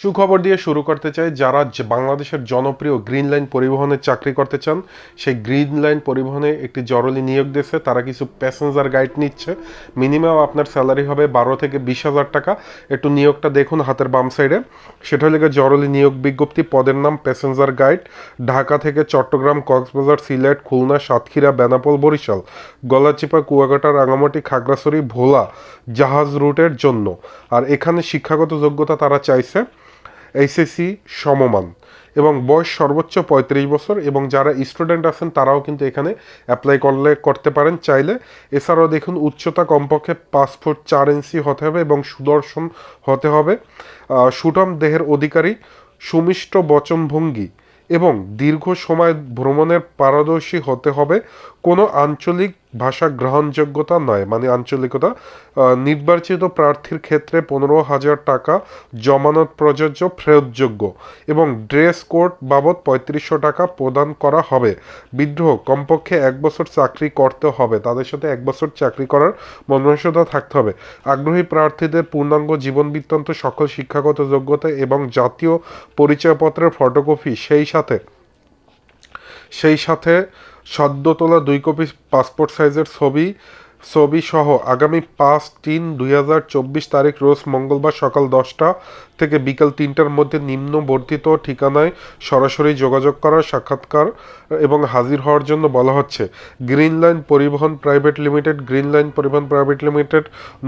সুখবর দিয়ে শুরু করতে চাই, যারা বাংলাদেশের জনপ্রিয় গ্রিন লাইন পরিবহনে চাকরি করতে চান, সেই গ্রিন লাইন পরিবহনে একটি জরুরি নিয়োগ দিয়েছে, তারা কিছু প্যাসেঞ্জার গাইড নিচ্ছে। মিনিমাম আপনার স্যালারি হবে বারো থেকে বিশ হাজার টাকা। একটু নিয়োগটা দেখুন হাতের বাম সাইডে সেটা হলে জরুরি নিয়োগ বিজ্ঞপ্তি, পদের নাম প্যাসেঞ্জার গাইড ঢাকা থেকে চট্টগ্রাম, কক্সবাজার, সিলেট, খুলনা, সাতক্ষীরা, বেনাপোল, বরিশাল। গলাচিপা, কুয়াকাটা রাঙামাটি খাগড়াছড়ি, ভোলা, জাহাজ রুটের জন্য। আর এখানে শিক্ষাগত যোগ্যতা তারা চাইছে এইচএসসি সমমান এবং বয়স সর্বোচ্চ পঁয়ত্রিশ বছর এবং যারা স্টুডেন্ট আছেন, তারাও কিন্তু এখানে অ্যাপ্লাই করলে, করতে পারেন। চাইলে এছাড়াও দেখুন, উচ্চতা কমপক্ষে পাঁচ ফুট চার ইঞ্চি হতে হবে এবং সুদর্শন হতে হবে। সুটম দেহের অধিকারী, সুমিষ্ট বচনভঙ্গি এবং দীর্ঘ সময় ভ্রমণের পারদর্শী হতে হবে। কোনো আঞ্চলিক ভাষা গ্রহণযোগ্যতা নয়। মানে আঞ্চলিকতা নির্বাচিত প্রার্থীর ক্ষেত্রে পনেরো হাজার টাকা জমানত প্রযোজ্য, ফেরতযোগ্য এবং ড্রেস কোড বাবদ পঁয়ত্রিশশো টাকা প্রদান করা হবে। বিদ্রোহ, কমপক্ষে এক বছর চাকরি করতে হবে। তাদের সাথে এক বছর চাকরি করার মনসতা থাকতে হবে। আগ্রহী প্রার্থীদের পূর্ণাঙ্গ জীবন বৃত্তান্ত, সকল শিক্ষাগত যোগ্যতা এবং জাতীয় পরিচয়পত্রের ফটোকপি সেই সাথে সেই সাথে সদ্য তোলা দুই কপি পাসপোর্ট সাইজের ছবি ছবি সহ আগামী পাঁচ তিন দুই হাজার চব্বিশ তারিখ রোজ মঙ্গলবার সকাল দশটা থেকে বিকাল তিনটার মধ্যে নিম্ন বর্ধিত ঠিকানায় সরাসরি যোগাযোগ করার সাক্ষাৎকার এবং হাজির হওয়ার জন্য বলা হচ্ছে। গ্রিন লাইন পরিবহন প্রাইভেট লিমিটেড, গ্রিন লাইন পরিবহন প্রাইভেট লিমিটেড,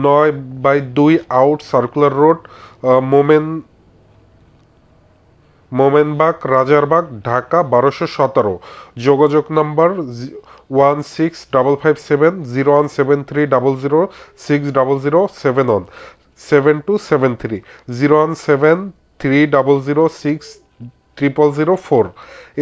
নয় বাই দুই out circular road Momen Momenbagh, Rajarbagh, Dhaka বারোশো সতেরো। যোগাযোগ নম্বর one six double five seven zero one seven three double zero six double zero seven one, seven two seven three, zero one seven three double zero six triple zero four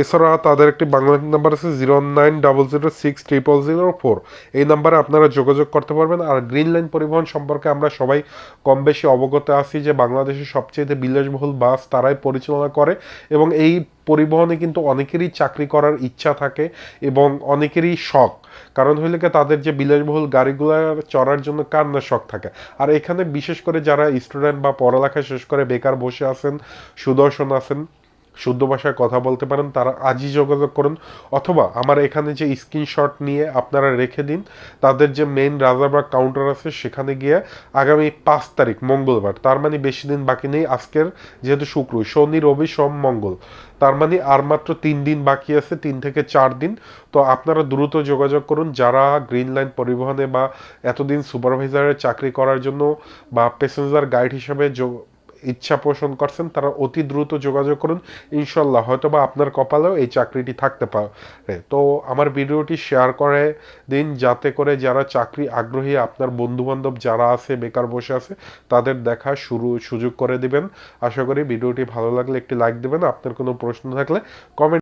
এছাড়া তাদের একটি Bangla number আছে zero nine double zero six triple zero four এই নাম্বারে আপনারা যোগাযোগ করতে পারবেন। আর গ্রিন লাইন পরিবহন সম্পর্কে আমরা সবাই কম বেশি অবগত আছি যে বাংলাদেশের সবচেয়ে বিলাসবহুল বাস তারাই পরিচালনা করে এবং এই পরিবহনে কিন্তু অনেকেরই চাকরি করার ইচ্ছা থাকে এবং অনেকেরই শখ। কারণ হইলে কি তাদের যে বিলাসবহুল গাড়িগুলো চড়ার জন্য কার না শখ থাকে? আর এখানে বিশেষ করে যারা স্টুডেন্ট বা পড়ালেখা শেষ করে বেকার বসে আছেন, সুদর্শন আছেন শুদ্ধ ভাষায় কথা বলতে পারেন, তারা আজই যোগাযোগ করুন। অথবা আমার এখানে যে স্ক্রিনশট নিয়ে আপনারা রেখে দিন, তাদের যে মেইন রাজারবাগ কাউন্টার আছে, সেখানে গিয়ে আগামী পাঁচ তারিখ, মঙ্গলবার, তার মানে বেশি দিন বাকি নেই, আজকের যেহেতু শুক্র, শনি, রবি, সোম, মঙ্গল, তার মানে আর মাত্র তিন দিন বাকি আছে, তিন থেকে চার দিন। তো আপনারা দ্রুত যোগাযোগ করুন, যারা গ্রিন লাইন পরিবহনে বা এতদিন সুপারভাইজারের চাকরি করার জন্য বা প্যাসেঞ্জার গাইড হিসাবে ইচ্ছা পোষণ করছেন, তারা অতি দ্রুত যোগাযোগ করুন। ইনশাল্লাহ হয়তো বা আপনার কপালেও এই চাকরিটি থাকতে পারে। তো আমার ভিডিওটি শেয়ার করে দিন, যাতে করে যারা চাকরি আগ্রহী, আপনার বন্ধুবান্ধব যারা আছে, বেকার বসে আছে, তাদের দেখা শুরু, সুযোগ করে দিবেন। আশা করি ভিডিওটি ভালো লাগলে একটি লাইক দেবেন। আপনার কোনো প্রশ্ন থাকলে কমেন্ট